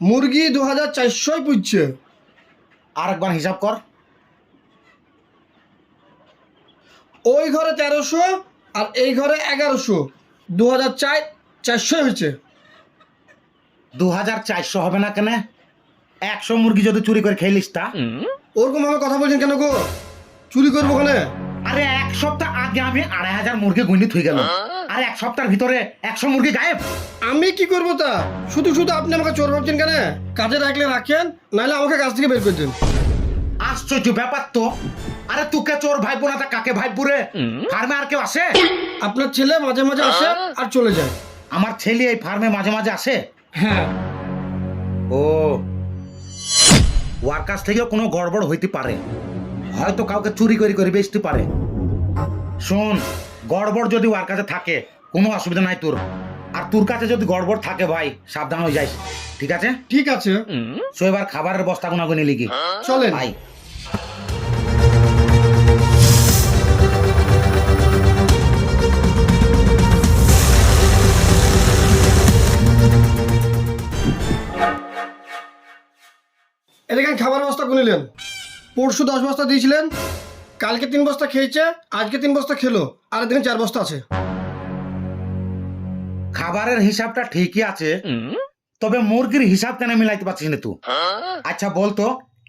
মুরগি দু হাজার চারশোই পুজছে আর একবার হিসাব কর। ওই ঘরে তেরোশো আর এই ঘরে এগারোশো। দু হাজার চার চারশোই হয়েছে। দু হাজার চারশো হবে না কেন? একশো মুরগি যদি চুরি করে খেলিস তা। ওরকম ভাবে কথা বলছেন কেন গো? চুরি করব ওখানে আরে এক সপ্তাহ আগে আমি আড়াই হাজার মুরগি গুণিত থুই গেল আর এক সপ্তাহের ভিতরে একশো মুরগি গায়েব। আমি কি করব তা? শুধু শুধু আপনি আমাকে চোর ভাবছেন কেন? কাজে রাখলে রাখেন নাহলে আমাকে কাজ থেকে বের করে দেন। আশ্চর্য ব্যাপার তো। আরে তুকে চোর ভাইবো না তা কাকে ভাইবো রে? ফার্মে আর কেউ আসে? আপনার ছেলে মাঝে মাঝে আসে আর চলে যায়। আমার ছেলে এই ফার্মে মাঝে মাঝে আসে? হ্যাঁ। ও। ওর কাছ থেকেও কোনো গড়বড় হইতে পারে। হয়তো কাউকে চুরি করে করে বেচতে পারে। শোন গড়বড় যদি ওর কাছে থাকে কোনো অসুবিধা নাই তোর। আর তোর কাছে যদি গড়বড় থাকে ভাই সাবধান হয়ে যাইস। ঠিক আছে? ঠিক আছে। সো এবার খাবারের বস্তা গুনা গুনি লিখি চলেন। ভাই। এদিকে খাবার বস্তা গুনিলেন পরশু দশ বস্তা দিয়েছিলেন কালকে তিন বস্তা খেয়েছে আজকে তিন বস্তা খেলো আর দিন চার বস্তা আছে। খাবারের হিসাবটা ঠিকই আছে তবে মুরগির হিসাব কেন মিলাইতে পারছিস না তুই আচ্ছা বলতো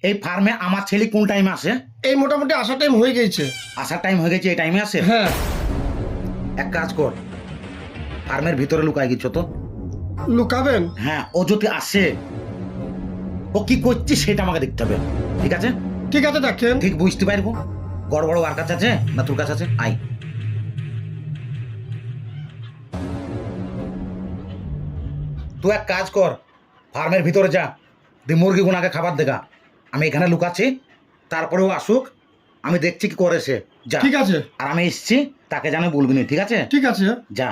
এই ফার্মে আমার ছেলে কোন টাইমে আসে? এই মোটামুটি আসার টাইম হয়ে গেছে। আসার টাইম হয়ে গেছে এই টাইমে আসে? হ্যাঁ। এক কাজ কর ফার্মের ভিতরে লুকাই গেছো তো? লুকাবেন? হ্যাঁ ও যদি আসে ও কি করছে সেটা আমাকে দেখতে হবে ঠিক আছে? ঠিক আছে দেখেন। ঠিক বুঝতে পারব? বড় বড় আর কাছে আছে না তোর কাছে আছে? আই তুই এক কাজ কর ফার্মের ভিতরে যা দি মুরগি গুনাকে খাবার দেখা আমি এখানে লুকাচ্ছি তারপরেও আসুক আমি দেখছি কি করেছে। যা। ঠিক আছে। আর আমি এসছি তাকে যেন বলবি না ঠিক আছে? ঠিক আছে। যা।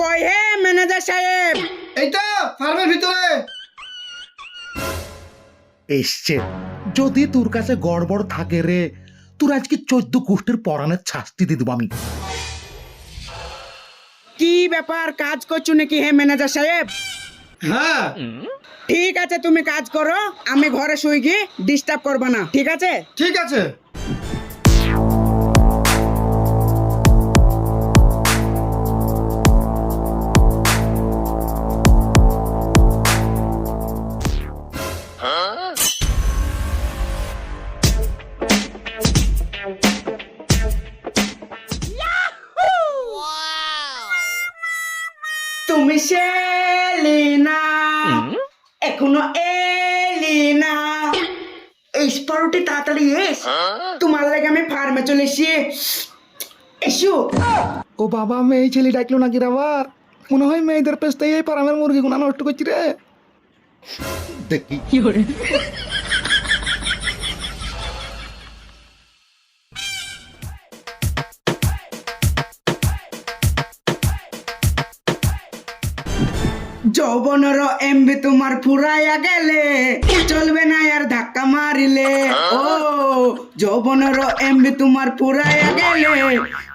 কই হে ম্যানেজার সাহেব? এই তো ফার্মের ভিতরে। এসছে। যদি তোর কাছে গড়বড় থাকে রে তোর আজকে চোদ্দ গোষ্ঠীর পরাণের শাস্তি দিয়ে দেবো আমি। কি ব্যাপার কাজ করছ নাকি হে ম্যানেজার সাহেব? হ্যাঁ। ঠিক আছে তুমি কাজ করো আমি ঘরে শুই গিয়ে ডিস্টার্ব করবে না ঠিক আছে? ঠিক আছে। না। এখনও এলি না। এই স্পারোটি তাড়াতাড়ি এস। তোমার লাগে আমি ফার্মে চলে এসি এসো। ও বাবা মেয়ে ছেলে ডাকলো নাকি আবার? মনে হয় মেয়েদের পেস্তাই এই পারামের মুরগি গুনা নষ্ট করছি রে। দেখি যৌবনের এমবি তোমার ফুরাইয়া গেলে। চলবে না আর ধাক্কা মারিলে। ও যৌবনের এমবি তোমার ফুরাইয়া গেলে।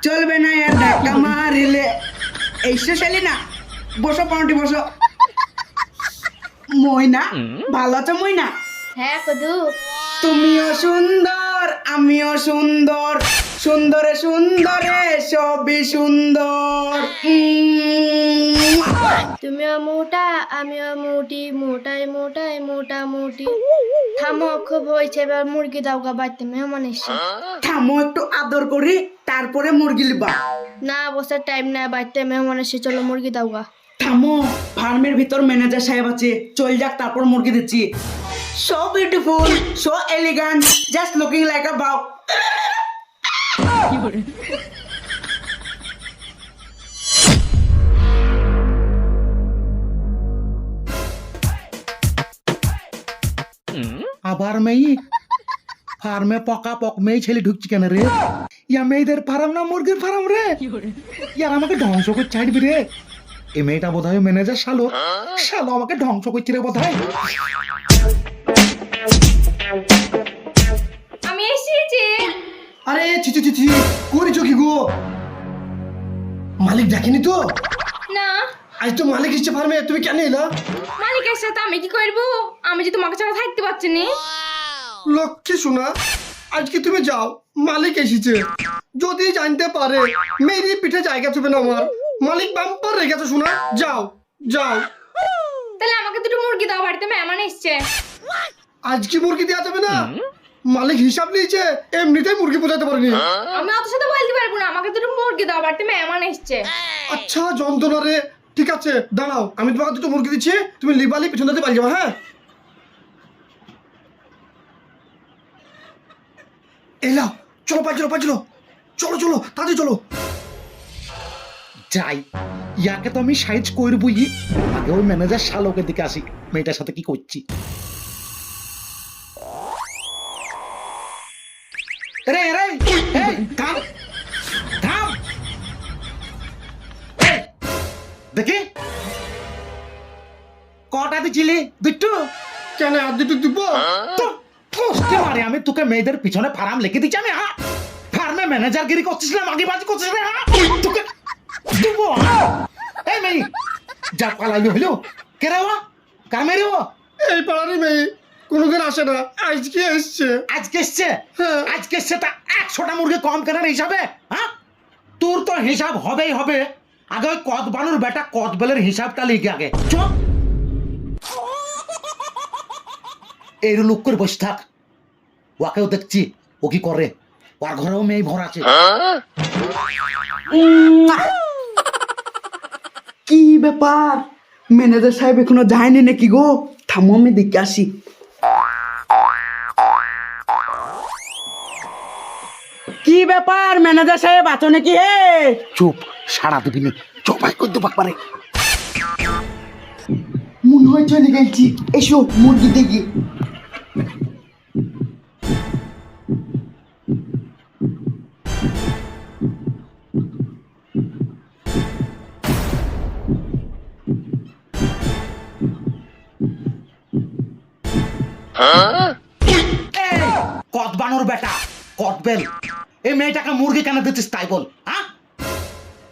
চলবে না আর ধাক্কা মারিলে। এই শালি না? বসো পাউন্টি বসো। মইনা ভালো আছো মইনা? হ্যাঁ কদু। তুমিও সুন্দর আমিও সুন্দর। সুন্দরে সুন্দরে সবই সুন্দর। উম। তুমিও মোটা আমিও মোটি মোটাই মোটাই মোটামুটি থামো খুব হয়েছে এবার মুরগি দাও গা বাড়িতে মেহমান এসছে। থামো একটু আদর করি তারপরে মুরগি লিবা। না বসে টাইম নাই বাড়িতে মেহমান এসে চলো মুরগি দাও গা। থামো ফার্মের ভিতর ম্যানেজার সাহেব আছে চল যাক তারপর মুরগি দিচ্ছি। So beautiful so elegant just looking like a বাউ আবার মেয়ে? ফার্মে পকা পক মেয়ে ছেলে ঢুকছি কেন রে? ইয়া মেয়েদের ফার্ম না মুরগির ফার্ম রে? ইয়ার আমাকে ধ্বংস করে ছাড়বি রে। এই মেয়েটা বোধ হয় ম্যানেজার শালো। শালো আমাকে ধ্বংস করছে রে বোধ হয় আমি এসেছি। আরে ছি ছি ছি করেছ কি গো? মালিক দেখেনি তো? না। আজ তো মালিক এসছে ফার্মে তুমি কেন এলা? মালিকের সাথে আমি কি করব? আমি যে তোমাকে ছাড়া থাকতে পারছি না। লক্ষ্মী শোনা আজকে তুমি যাও মালিক এসেছে। যদি জানতে পারে মেরি পিঠে জায়গা চুবে না আমার। মালিক বাম্পার রেখেছে শোনা যাও যাও। তাহলে আমাকে দুটো মুরগি দাও বাড়িতে মেহমান এসছে। আজকে মুরগি দেওয়া যাবে না? মালিক হিসাব নিয়েছে এমনিতেই মুরগি বোঝাতে পারেনি। আমি অত সাথে বলতে পারব না আমাকে দুটো মুরগি দাও বাড়িতে মেহমান এসছে। আচ্ছা যন্ত্রণা রে। ঠিক আছে, দাঁড়াও, আমি তোমাকে দুটো মুরগি দিচ্ছি, তুমি লিবালি পিছন দিতে পারি যাব হ্যাঁ? এলাও চলো পাই চলো পাই চলো চলো চলো, তাড়াতাড়ি চলো। যাই, ইয়াকে তো আমি সাইজ করবই। আগে ওই ম্যানেজার শালোকের দিকে আসি, মেয়েটার সাথে কি করছি? দেখি। কটা দিছিলি? দুটো। কেন আর দুটো দিব? পোস্টে মারে আমি তোকে মেয়েদের পিছনে ফার্ম লিখে দিচ্ছি আমি হ্যাঁ? ফার্মে ম্যানেজার গিরি করছিস না মাগি বাজি করছিস না হ্যাঁ? তোকে দিব। এই মেয়ে যা পালাইলি হইল। কে রে ও? কার ও? এই পাড়ারই মেয়ে কোনোদিন আসে না আজকে এসছে। আজকে এসছে? হ্যাঁ। আজকে এসছে তা একশোটা মুরগি কম কেনার হিসাবে হ্যাঁ? তোর তো হিসাব হবেই হবে। আগে ওই কদ বানুর বেটা কদ বেলের হিসাবটা লিখে আগে। চুপ! এই লোক করে বসে থাক। ওকেও দেখছি, ও কি করে? ওর ঘরেও মেয়ে ভর আছে। কি ব্যাপার? ম্যানেজার সাহেব এখনও যায়নি নাকি গো? থামো, আমি দেখে আসি। কি ব্যাপার? ম্যানেজার সাহেব আছো নাকি? হে! চুপ সারা দিবি নি। চোপাই করতে পারে মনে হয় চলে গেছি এসো মুরগি দেখি। কদ বানুর বেটা কদবেল। এই মেয়েটাকে মুরগি কেন দিচ্ছিস তাই বল হ্যাঁ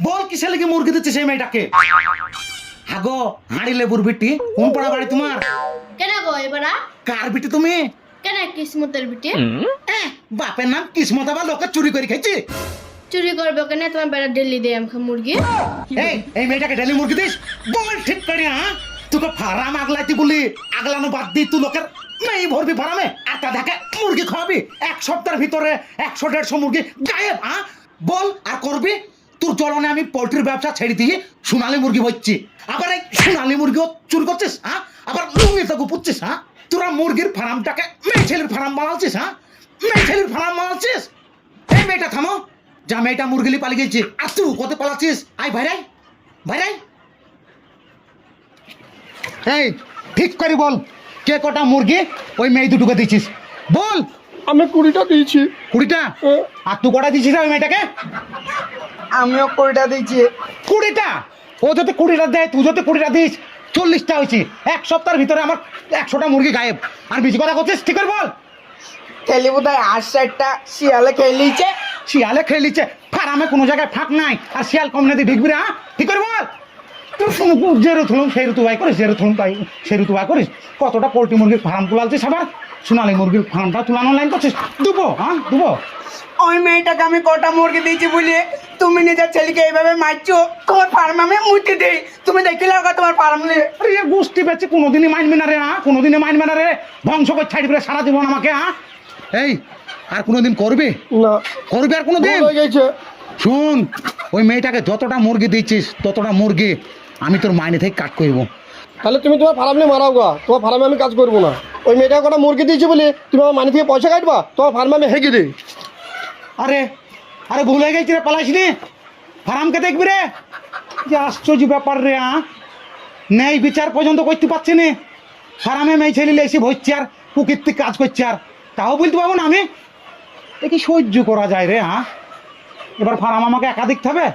বল কিসে লেগে মুরগি দিচ্ছিস এই মেয়েটাকে? হাগো হাঁড়ি লেবুর বিটি কোন পাড়া বাড়ি তোমার? কেন গো এবারা কার বিটি তুমি? কেন কিসমতের বিটে? বাপের নাম কিসমত আবার লোকে চুরি করে খাইছি চুরি করবে কেন? তোমার বেড়া ডেলি দেয় আমাকে মুরগি। এই এই মেয়েটাকে ডেলি মুরগি দিস? বল ঠিক করে হ্যাঁ তোকে ফারাম আগলাইতি বলি আগলানো বাদ দি তুই লোকের মেয়ে ভরবি ফারামে তা দেখে মুরগি খাওয়াবি। এক সপ্তাহের ভিতরে একশো দেড়শো মুরগি গায়েব হ্যাঁ বল, আর করবি? তোর জ্বলনে আমি পোলট্রির ব্যবসা ছেড়ে দিয়ে সোনালি মুরগি বইছি আবার এই সোনালি মুরগিও চুরি করছিস হ্যাঁ আবার লুঙ্গি তো পুচ্ছিস হ্যাঁ তোরা মুরগির ফার্মটাকে মেয়ে ছেলের ফার্ম বানাচ্ছিস হ্যাঁ মেয়ে ছেলের ফার্ম বানাচ্ছিস? এই মেয়েটা থামো। যা মেয়েটা মুরগিলি পালিয়ে গেছে, আর তুই কত পালাচ্ছিস। আই ভাইরাই ভাইরাই এই, ঠিক করে বল। কে কটা মুরগি? ওই মেয়ে দুটোকে দিয়েছিস বল। আমি কুড়িটা দিয়েছি। কুড়িটা? আর তুই কটা দিয়েছিস ওই মেয়েটাকে? আমিও কুড়িটা দিয়েছি। কুড়িটা? ও যদি কুড়িটা দেয় তুই যদি কুড়িটা দিস চল্লিশটা হয়েছি। এক সপ্তাহের ভিতরে আমার একশোটা মুরগি গায়েব। আর বেশি কথা করছিস ঠিক করে বল। খেলি বোধ হয় আট সাইডটা শিয়ালে খেলিছে শিয়ালে খেয়ে নিচ্ছে ফার্মে কোনো জায়গায় ফাঁক নাই। আর শিয়াল কম নদী ঢুকবি না হ্যাঁ? ঠিক করে বল। তোর শুনুন যে ঋতুলুম সেই ঋতু বাই করিস যে ঋতুলুম তাই সেই ঋতু বাই করিস। কতটা পোলট্রি মুরগির ফার্ম তুলালছিস আবার? সোনালি মুরগির ফার্মটা তুলানো লাইন করছিস। দুবো হ্যাঁ দুবো। ওই মেয়েটাকে আমি কটা মুরগি দিয়েছি বলে তুমি নিজের ছেলেকে এইভাবে মারছো? তোমার ফার্ম আমি মুতে দেই। তুমি দেখিলে ওকে তোমার ফার্ম নিয়ে আরে এ গোষ্ঠী বেচে কোনোদিনই মানবি না রে হ্যাঁ? কোনোদিনই মানবি না রে। ধ্বংস করে ছাড়ি করে সারা জীবন আমাকে হ্যাঁ? এই আর কোনোদিন করবি? না। করবি আর কোনোদিন? হয়ে শুন ওই মেয়েটাকে যতটা মুরগি দিচ্ছিস ততটা মুরগি আমি তোর মাইনে থেকে কাট করব তাহলে তুমি তোমার ফার্ম মারাও গা। তোমার ফার্মে আমি কাজ করব না। ওই মেয়েটা কটা মুরগি দিয়েছি বলে তুমি আমার মানি থেকে পয়সা কাটবা? তোমার ফার্মে আমি হেগে দিই আরে আরে ভুলে গেছি রে পালাইস নি। ফার্মকে দেখবি রে। যে আশ্চর্য ব্যাপার রে আ? ন্যায় বিচার পর্যন্ত করতে পারছি না। ফার্মে মেয়ে ছেলে এসে ভরছে আর প্রকৃতিক কাজ করছে আর। তাও বলতে পারব না আমি? এ কি সহ্য করা যায় রে হ্যাঁ এবার ফার্ম আমাকে একা দেখতে হবে?